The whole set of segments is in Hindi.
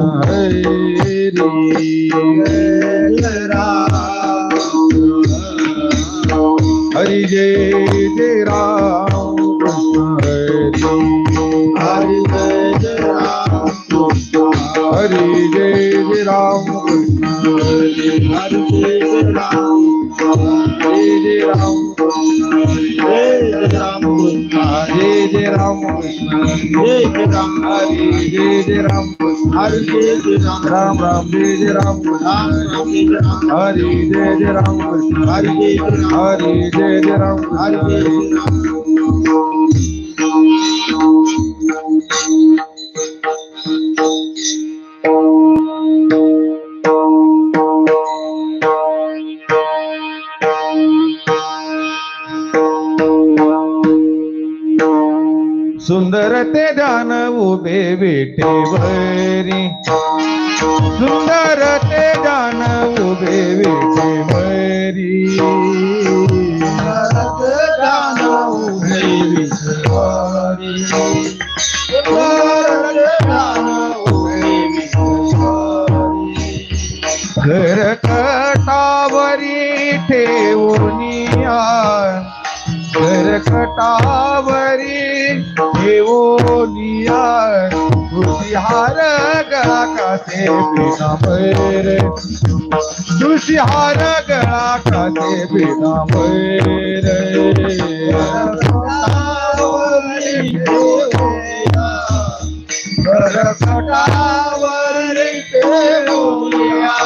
हरी हरी जय जय राम कृष्ण हरी हरी जय जय राम कृष्ण हरी जय जय राम जय जय राम जय राम कृष्ण जय जय राम कृष्ण जय जय राम हरि जय जय राम कृष्ण हरि जय जय राम राम राम जय जय राम कृष्ण हरि जय जय Ram Hari Ram Ram Devi Ram Hari Devi Ram Hari Devi Ram Hari सुंदर ते ध्यान उभे विठेवरी सुंदर ते विठेवरी सुंदर ते ध्यान उभे विठेवरी घर कटावरी करकटावरी देवोनिया तुषिहार गळा कासे पिनामर तुषिहार गळा कासे पिनामर करकटावरी देवोनिया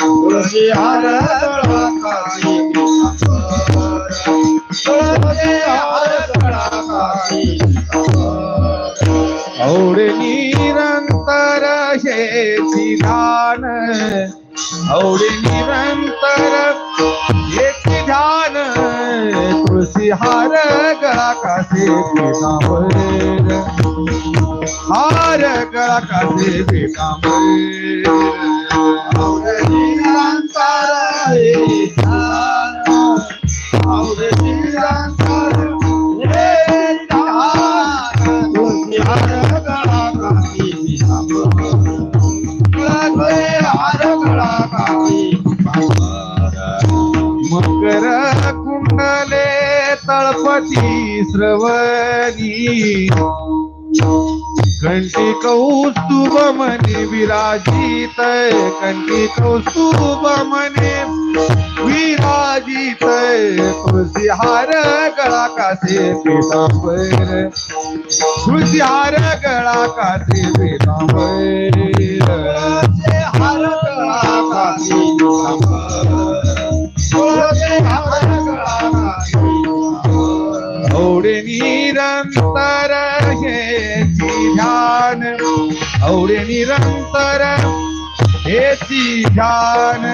तुषिहार गळा कासे औरे निरंतर एक ध्यान तुलसी हार गळा कासे पितांबर हार गळा कासे पितांबर और निरंतर ती स्रवणी कंठी कौस्तुभमने विराजित कंठी कौस्तुभमने विराजित तुळसीहार गळा कासे पितांबर तुळसीहार गळा कासे पितांबर हार गळा कासे पितांबर तुळसीहार गळा कासे औडे निरंतर हे ध्यान, और निरंतर हेची ध्यान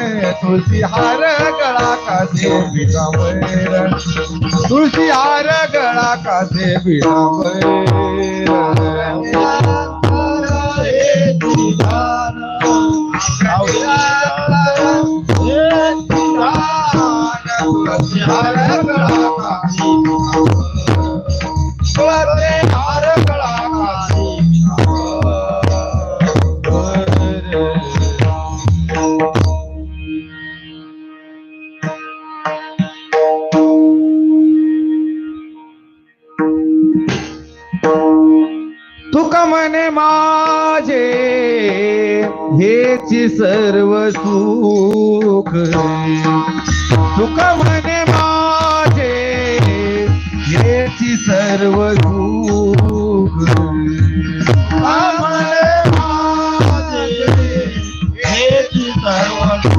तुळशी हार गळा कासे पितांबर तुळशी हार गळा कासे तुका हेची सर्व सुख सुख म्हणे माझे. हेची सर्व सुख. तुका माझे. हेची सर्व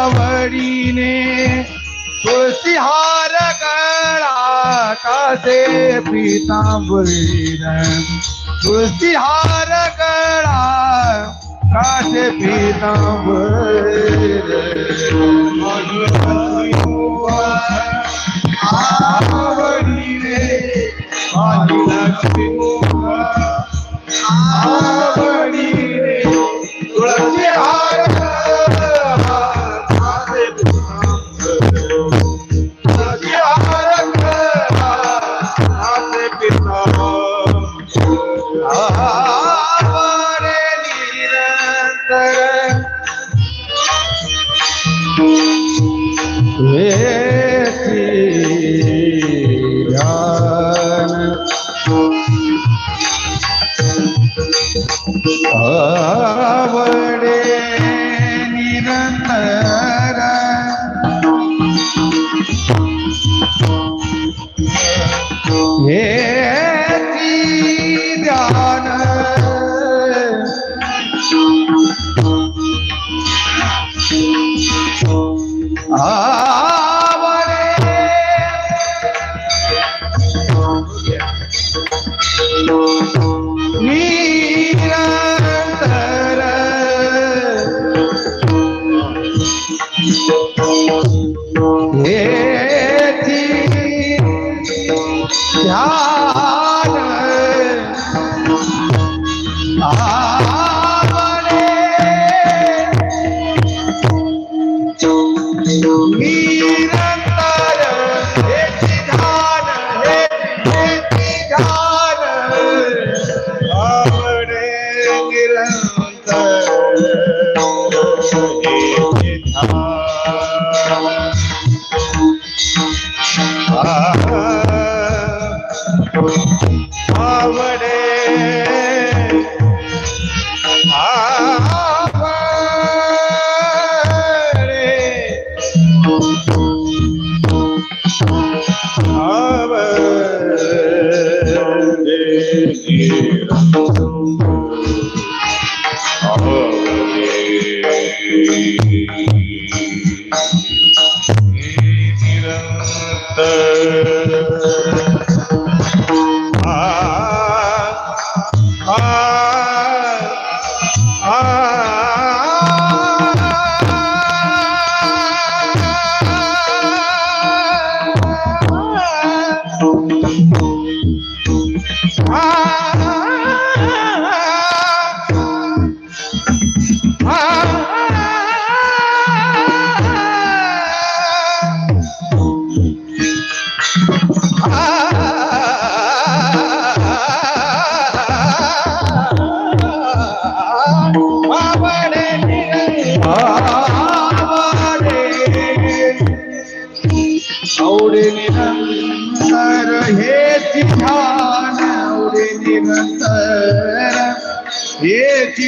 आवडीने तुळशीहार गळा कासे पितांबरीन तुळशीहार गळा कासे आवडीने पाहिन श्रीमुख आवडीने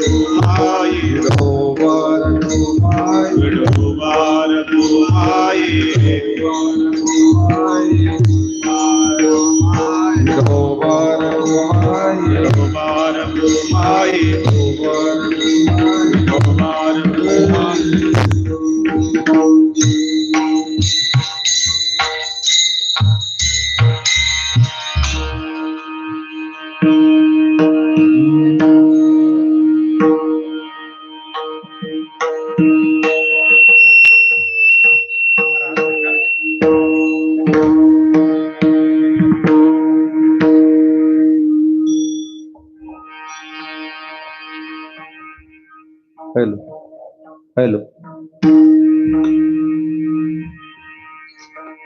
Thank you.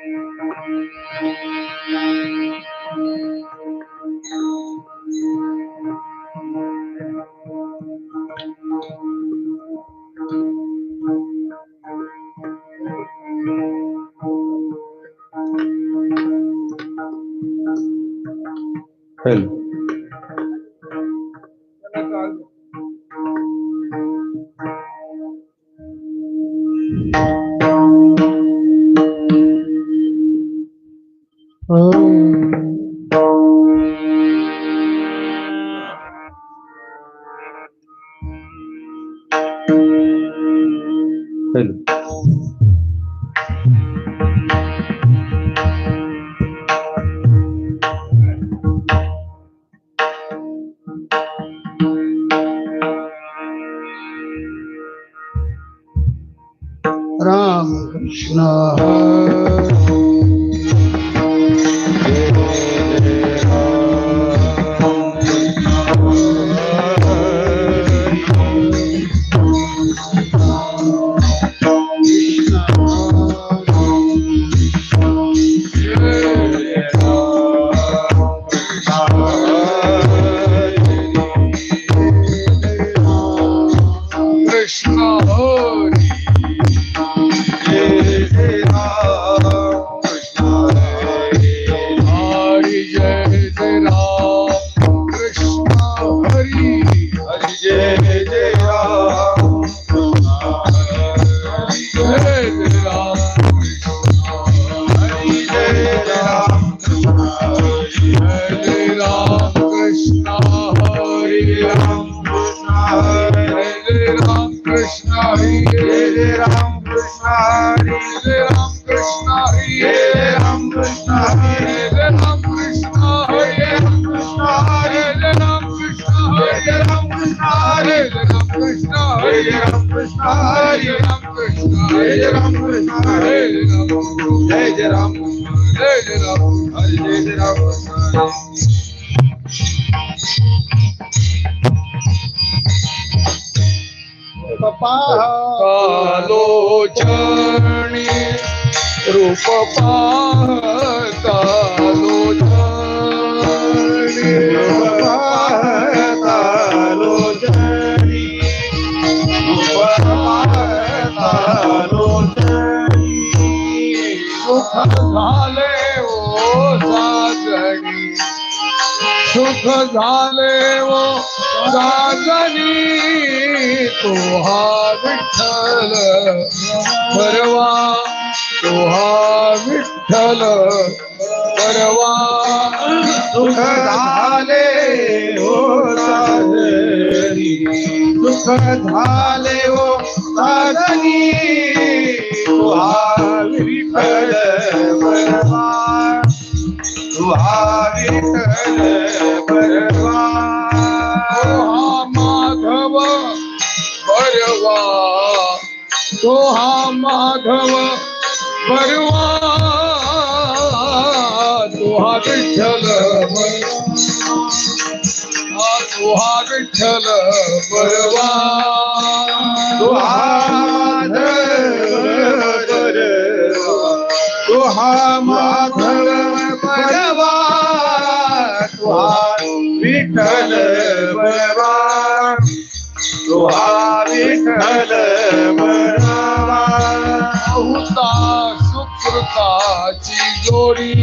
Thank you. No. Hare Ram, Hare Papa, Palo Rupa. झाले ओ साजणी तुहा विठ्ठल. परवा तुहा विठ्ठल. परवा सुख झाले हो सुख झाले हो साजनी तुहा विठ्ठल. परवा तुहा तो हा माधव परवा तो हा माधव परवा तो हा विठ्ठल परवा तो हा विठ्ठल परवा तुहा माधव परवा तुहा माधव विठ्ठल परवा तुहा विठ्ठल बहुता सुकृताची जोडी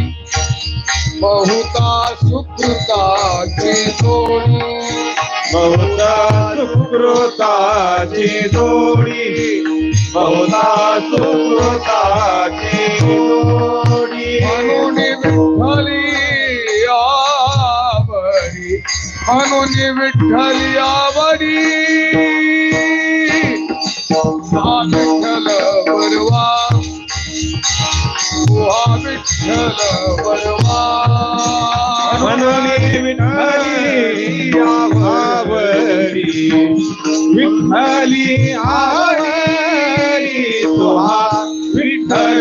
बहुता सुकृताची जोडी. बहुता सुकृताची जोडी बहुता सुकृताची जोडी. म्हणून विठ्ठली आवरी म्हणून विठ्ठल यावरी हा विठ्ठल बरवा हा विठ्ठल बरवा म्हणून विठ्ठली आभावरी विठ्ठली आवरी तुहा विठ्ठल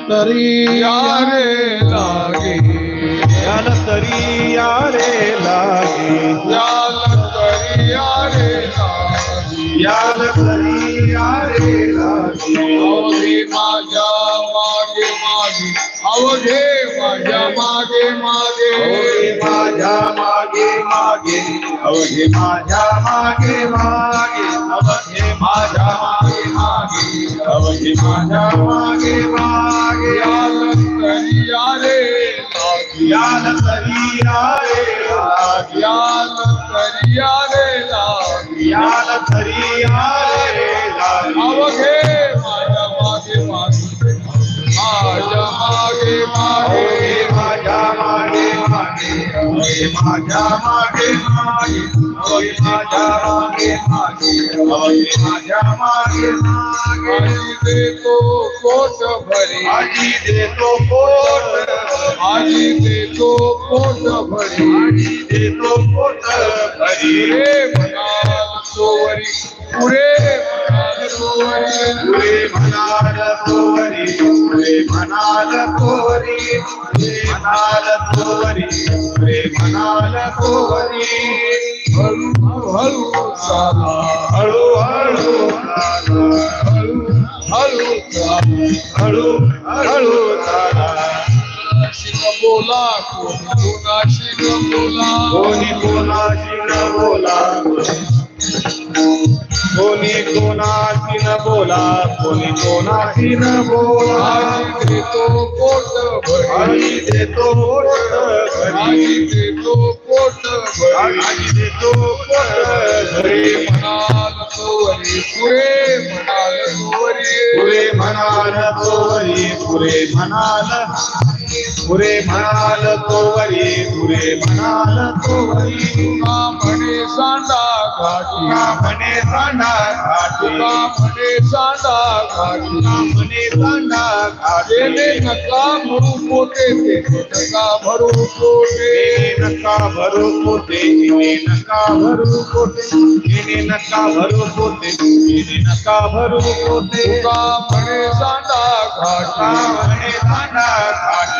तरी यारे लागे. याल तरी यारे लागे. याल तरी यारे लागे. याल तरी यारे लागे. माझ्या मागे मागे. अवघे माझ्या मागे मागे. माझ्या मागे मागे. अवघे माझ्या मागे मागे. अवघे माझ्या मागे अवघे माझ्या मागे मागे याल तरी रे लागे याल तरी यारे लागे याल तरी यारे लागे अवघे मागे मागे माझ्या मागे मागे Oye maja mage mage, oye maja mage mage, oye maja mage mage. Aji dekho kot bhari, aji dekho kot, aji dekho kot bhari, aji dekho kot bhari. Pure mana sowari, pure mana पुरे म्हणाल तोवरी पुरे म्हणाल म्हणाल तोवरी हळू हळू चाला हळू हळू हळू हळू हळू हळू चाला बोला कोणी कोणाशी न बोला. कोणी कोणाशी न बोला. कोणी कोणाशी न बोला कोणी कोणाशी न बोला. देतो कोट भरी देतो पोट भरी देतो कोट भरी देतो पोट भरी म्हणाल तोवरी पुरे म्हणाल तोवरी पुरे म्हणाल तोवरी पुरे म्हणाल पुरे मनाल तो वरी पुरे मनाल तो वरी। तुका मने सांडा घाटी। मने सांडा घाटी। तुका मने सांडा घाटी। मने सांडा घाटी। ने नका भरू पोते ने नका भरू पोते नका भरू पोते ने नका भरू पोते ने नका भरू पोते ने नका भरू पोते तुका मने सांडा घाटी। मने सांडा घाटी।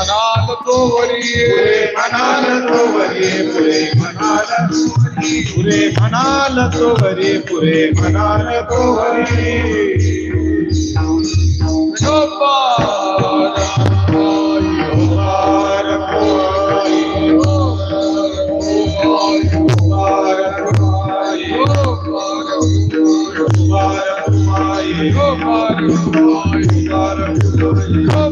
अनाथ को वरिए मनाल तो वरिए पूरे मनाल पूरे मनाल तो वरिए पूरे मनाल तो वरिए Oh,